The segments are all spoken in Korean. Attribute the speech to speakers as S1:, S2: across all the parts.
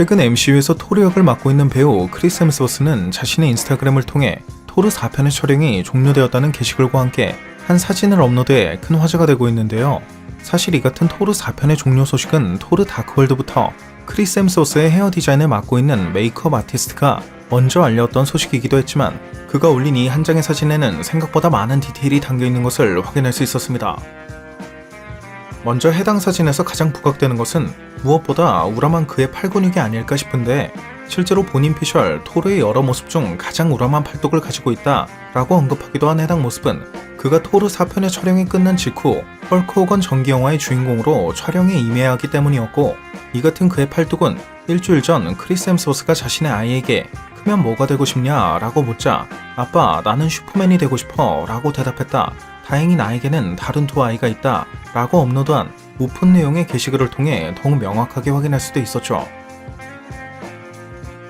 S1: 최근 MCU에서 토르 역을 맡고 있는 배우 크리스 햄스워스는 자신의 인스타그램을 통해 토르 4편의 촬영이 종료되었다는 게시글과 함께 한 사진을 업로드해 큰 화제가 되고 있는데요. 사실 이 같은 토르 4편의 종료 소식은 토르 다크월드부터 크리스 햄스워스의 헤어 디자인을 맡고 있는 메이크업 아티스트가 먼저 알렸던 소식이기도 했지만 그가 올린 이 한 장의 사진에는 생각보다 많은 디테일이 담겨 있는 것을 확인할 수 있었습니다. 먼저 해당 사진에서 가장 부각되는 것은 무엇보다 우람한 그의 팔 근육이 아닐까 싶은데 실제로 본인 피셜 토르의 여러 모습 중 가장 우람한 팔뚝을 가지고 있다 라고 언급하기도 한 해당 모습은 그가 토르 4편의 촬영이 끝난 직후 헐크 호건 전기 영화의 주인공으로 촬영에 임해야 하기 때문이었고 이 같은 그의 팔뚝은 일주일 전 크리스 햄스워스가 자신의 아이에게 크면 뭐가 되고 싶냐? 라고 묻자 아빠 나는 슈퍼맨이 되고 싶어. 라고 대답했다 다행히 나에게는 다른 두 아이가 있다 라고 업로드한 오픈 내용의 게시글을 통해 더욱 명확하게 확인할 수도 있었죠.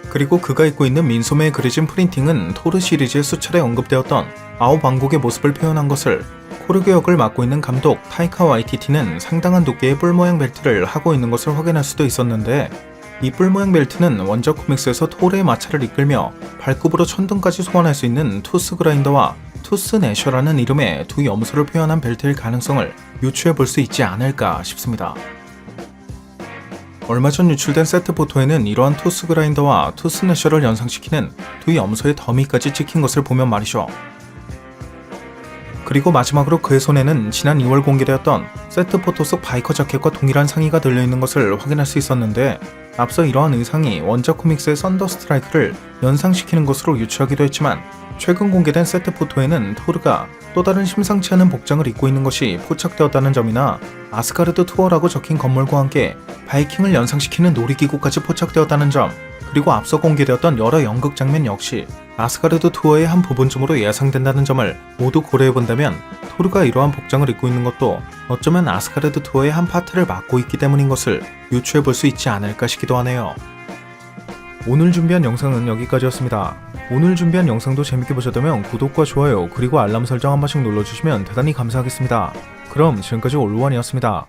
S1: 그리고 그가 입고 있는 민소매에 그려진 프린팅은 토르 시리즈에 수차례 언급되었던 아홉 왕국의 모습을 표현한 것을 코르그 역을 맡고 있는 감독 타이카 와이티티는 상당한 두께의 뿔 모양 벨트를 하고 있는 것을 확인할 수도 있었는데 이 뿔 모양 벨트는 원작 코믹스에서 토르의 마차를 이끌며 발굽으로 천둥까지 소환할 수 있는 투스 그라인더와 투스 내셔라는 이름의 두 염소를 표현한 벨트일 가능성을 유추해 볼 수 있지 않을까 싶습니다. 얼마 전 유출된 세트 포토에는 이러한 투스 그라인더와 투스 내셔를 연상시키는 두 염소의 더미까지 찍힌 것을 보면 말이죠. 그리고 마지막으로 그의 손에는 지난 2월 공개되었던 세트 포토 속 바이커 자켓과 동일한 상의가 들려있는 것을 확인할 수 있었는데 앞서 이러한 의상이 원작 코믹스의 썬더 스트라이크를 연상시키는 것으로 유추하기도 했지만 최근 공개된 세트 포토에는 토르가 또 다른 심상치 않은 복장을 입고 있는 것이 포착되었다는 점이나 아스가르드 투어라고 적힌 건물과 함께 바이킹을 연상시키는 놀이기구까지 포착되었다는 점 그리고 앞서 공개되었던 여러 연극 장면 역시 아스가르드 투어의 한 부분쯤으로 예상된다는 점을 모두 고려해본다면 토르가 이러한 복장을 입고 있는 것도 어쩌면 아스가르드 투어의 한 파트를 맡고 있기 때문인 것을 유추해 볼 수 있지 않을까 싶기도 하네요. 오늘 준비한 영상은 여기까지였습니다. 오늘 준비한 영상도 재밌게 보셨다면 구독과 좋아요 그리고 알람 설정 한 번씩 눌러주시면 대단히 감사하겠습니다. 그럼 지금까지 올루원이었습니다.